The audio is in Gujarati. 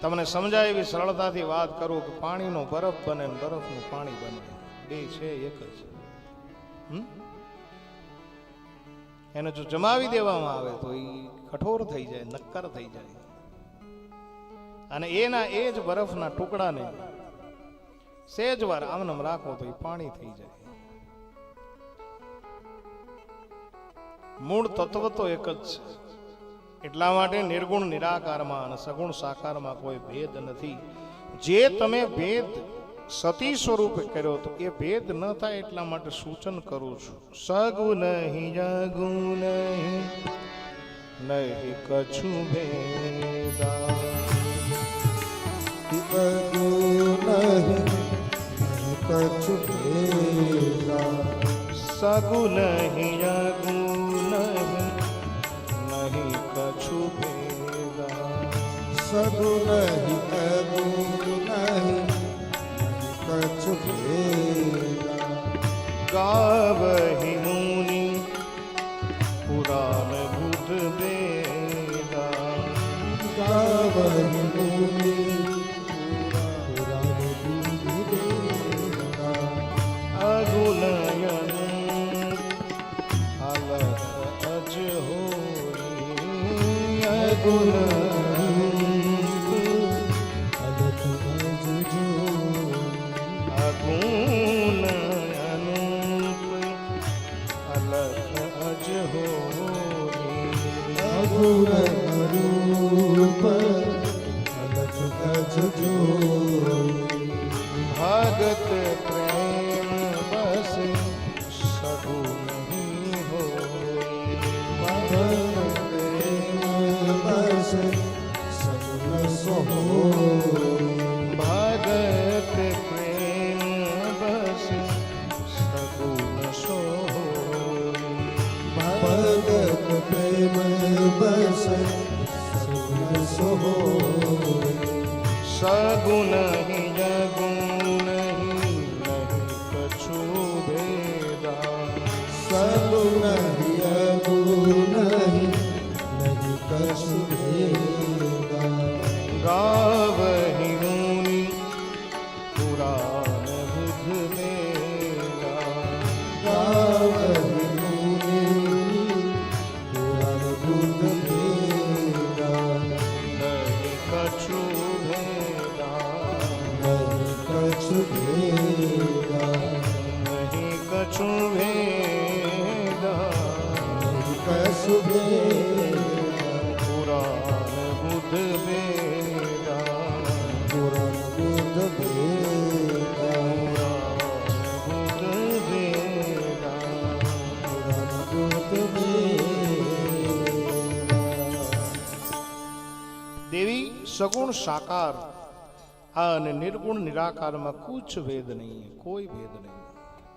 તમને સમજાય એવી સરળતાથી વાત કરું કે પાણીનો બરફ બને ને બરફનું પાણી બને. બે છે, એક જ. એને જો જમાવી દેવામાં આવે તો એ કઠોર થઈ જાય, નક્કર થઈ જાય. અને એના એ જ બરફના ટુકડાને સેજ વાર આમનમ રાખો તો એ પાણી થઈ જાય. મૂળ તત્વ તો એક જ છે. એટલા માટે નિર્ગુણ, નિરાકારમાં અને સગુણ સાકારમાં કોઈ ભેદ નથી. જે તમે ભેદ સતી સ્વરૂપે કર્યો તો એ ભેદ ન થાય એટલા માટે સૂચન કરું છું. સગુણ નહીં જગું નહીં નહીં કછું ભેદા સગું નહીં જગું નહીં કછું ભેદા ભગત પ્રેમ બસ સગુ નહીં હોય પ્રેમ બસ સગુણ સોય સગુણ જગુણ નહીં કછું ભેદા નહીં સગુણ સાકાર. આ અને નિર્ગુણ નિરાકારમાં કુછ ભેદ નહીં કોઈ ભેદ નહીં.